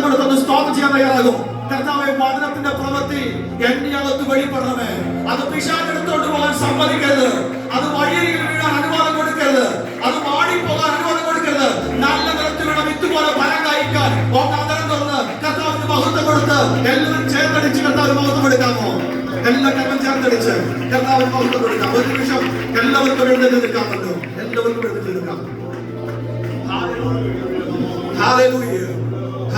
കരം കൊടുത്തൊന്ന് സ്റ്റോപ്പ് ചെയ്യാൻ തയ്യാറാകും പ്രവൃത്തി എന്റെ അകത്ത് വഴിപ്പെടണമേ അത് പിശാചെടുത്തോണ്ട് പോകാൻ സമ്മതിക്കരുത്. അത് വഴിയരികിൽ വീഴാൻ അനുവാദം കൊടുക്കരുത്. അത് മാടിപ്പോകാൻ അനുവാദം കൊടുക്കരുത്. നല്ല നിലത്തിലുള്ള വിത്ത് പോലെ ഫലം കായ്ക്കാൻ ഒന്നാം തരം തുറന്ന് കർത്താവിന് മഹത്വം കൊടുത്ത് എല്ലാവരും ചേർത്തടിച്ച് കർത്താവിന് മഹത്വം എടുക്കാമോ എല്ലാ കർമ്മം ചേർത്തടിച്ച് മഹത്വം കൊടുക്കാം. ഒരു നിമിഷം എല്ലാവർക്കും എഴുന്നേറ്റ് പറ്റും എല്ലാവർക്കും എഴുന്നേറ്റ് നിൽക്കാം. Hallelujah.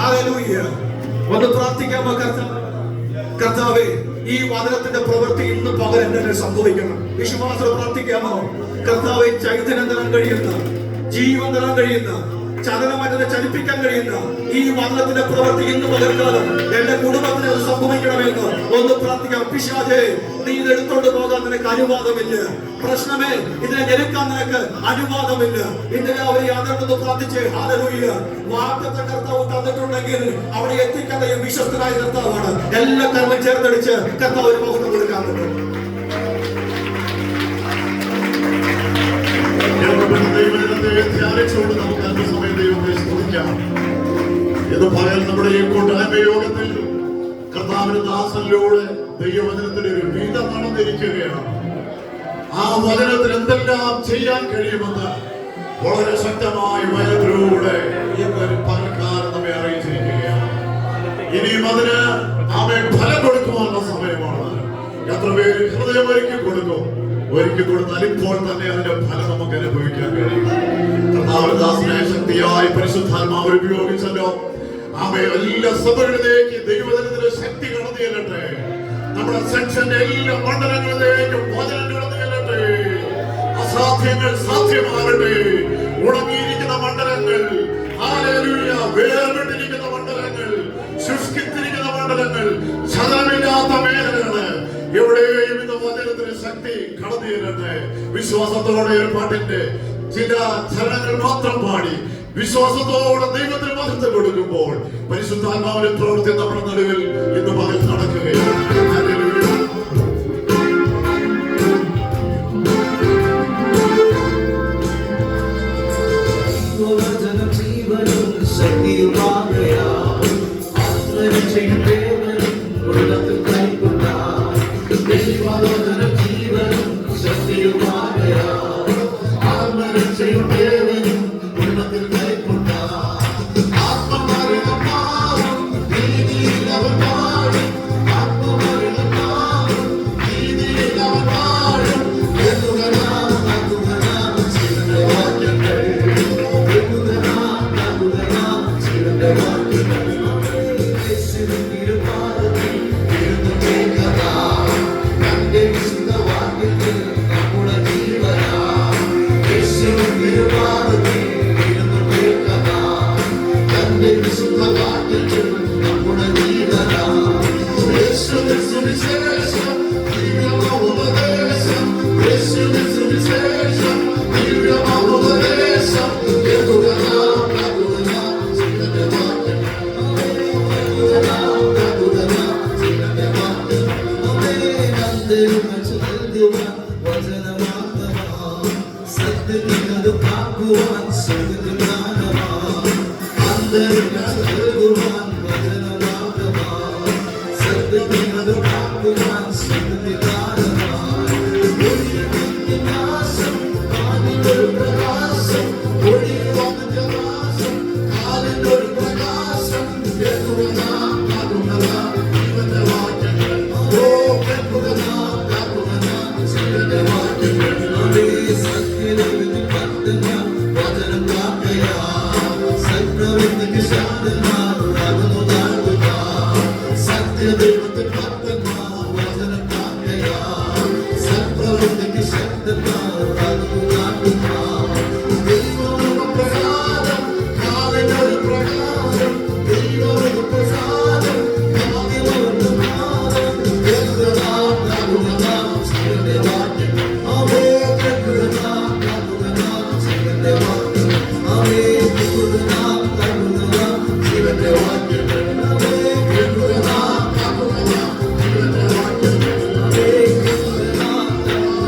ഒന്ന് പ്രാർത്ഥിക്കാമോ കർത്താവേ? ഈ വചനത്തിന്റെ പ്രവൃത്തി ഇന്ന് പകൽ എന്നെ സംഭവിക്കണം. വിശ്വാസം പ്രാർത്ഥിക്കാമോ? കർത്താവെ ചൈതന്യം തരാൻ കഴിയുന്ന ജീവൻ തരാൻ കഴിയുന്ന ചലനമറ്റത്തെ ചലിപ്പിക്കാൻ കഴിയുന്ന ഈ വർണത്തിന്റെ പ്രവൃത്തി ഇന്ന് പകർക്കാലം എന്റെ കുടുംബത്തിന് അത് സംഭവിക്കണമെന്ന് ഒന്ന് പ്രാർത്ഥിക്കാം. പിശാചേ നീ ഇത് എടുത്തോണ്ട് പോകാൻ നിനക്ക് അനുവാദമില്ല. പ്രശ്നമേ ഇതിനെ ഞെരുക്കാൻ നിനക്ക് അനുവാദമില്ല. ഇന്നലെ അവർ യാതൊന്ന് പ്രാർത്ഥിച്ച് ഹാലലൂയ വാർത്തത്തെ കർത്താവ് തന്നിട്ടുണ്ടെങ്കിൽ അവിടെ എത്തിക്കേണ്ട വിശ്വസ്തനായ കർത്താവാണ്. എല്ലാ കർമ്മം ചേർത്തടിച്ച് കർത്താവ് ഒരു എന്ന് പറയാൻ നമ്മുടെ ഈ കൂട്ടായ്മ യോഗത്തിൽ കർത്താവിന്റെ ദാസനിലൂടെ ദൈവവചനത്തിന്റെ ഒരു വീത നടന്നിരിക്കുകയാണ്. ആ വചനത്തിൽ എന്തെല്ലാം ചെയ്യാൻ കഴിയുമെന്ന് വളരെ ശക്തമായി വചനത്തിലൂടെ ഇന്നൊരു പകൽക്കാലം നമ്മെ അറിയിച്ചിരിക്കുകയാണ്. ഇനിയും അതിന് അവൻ ഫലം കൊടുക്കുവാനുള്ള സമയമാണ്. എത്ര പേര് ഹൃദയം ഒരുക്കി കൊടുക്കും. ഒരുക്കി കൊടുത്താൽ ഇപ്പോൾ തന്നെ അതിന്റെ ഫലം നമുക്ക് അനുഭവിക്കാൻ കഴിയും. കർത്താവദാസനെ ശക്തിയായി പരിശുദ്ധാത്മാവ് ഉപയോഗിച്ചല്ലോ. എല്ലാ സഭകളിലേക്ക് ദൈവജനത്തിന്റെ ശക്തി കടന്നു ചെല്ലട്ടെ. നമ്മുടെ സെക്ഷന്റെ എല്ലാ മണ്ഡലങ്ങളിലേക്കും വചനം കടന്നു ചെല്ലട്ടെ. അസാധ്യങ്ങൾ സാധ്യമാകട്ടെ. ഉണങ്ങിയിരിക്കുന്ന മണ്ഡലങ്ങൾ വേർപെട്ടിരിക്കുന്ന മണ്ഡലങ്ങൾ ശുഷ്കിത്തിരിക്കുന്ന മണ്ഡലങ്ങൾ ചലനമില്ലാത്ത മേഖലകൾ എവിടെയും ഇന്ന് വചനത്തിന് ശക്തി കടന്നു ചെല്ലട്ടെ. വിശ്വാസത്തോടെ ഒരു പാട്ടിന്റെ ചില ചലനങ്ങൾ മാത്രം പാടി വിശ്വാസത്തോടെ ദൈവത്തിന് മഹത്വം കൊടുക്കുമ്പോൾ പരിശുദ്ധാത്മാവിന്റെ പ്രവൃത്തി നമ്മുടെ നടുവിൽ ഇന്ന് പകൽ നടക്കുകയാണ് ഹല്ലേലൂയ. വചനം Amen. വചനം കാക്കയാ സത്പ്രവൃത്തിക്ക് ശാന്തനാ